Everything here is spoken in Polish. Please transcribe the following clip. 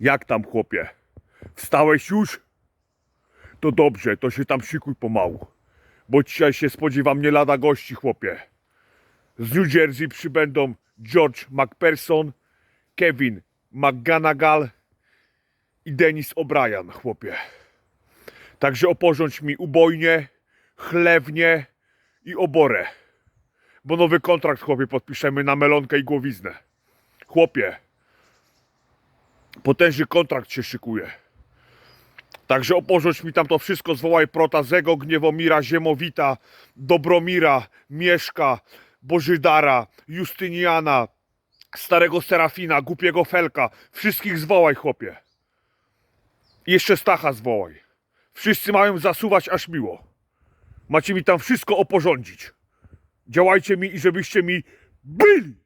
Jak tam, chłopie? Wstałeś już? To dobrze, to się tam szykuj pomału. Bo dzisiaj się spodziewam nie lada gości, chłopie. Z New Jersey przybędą George McPherson, Kevin McGanagal i Denis O'Brien, chłopie. Także oporządź mi ubojnie, chlewnie i oborę. Bo nowy kontrakt, chłopie, podpiszemy na melonkę i głowiznę. Chłopie, potężny kontrakt się szykuje. Także oporządź mi tam to wszystko, zwołaj Protazego, Gniewomira, Ziemowita, Dobromira, Mieszka, Bożydara, Justyniana, Starego Serafina, Głupiego Felka. Wszystkich zwołaj, chłopie. Jeszcze Stacha zwołaj. Wszyscy mają zasuwać aż miło. Macie mi tam wszystko oporządzić. Działajcie mi i żebyście mi byli.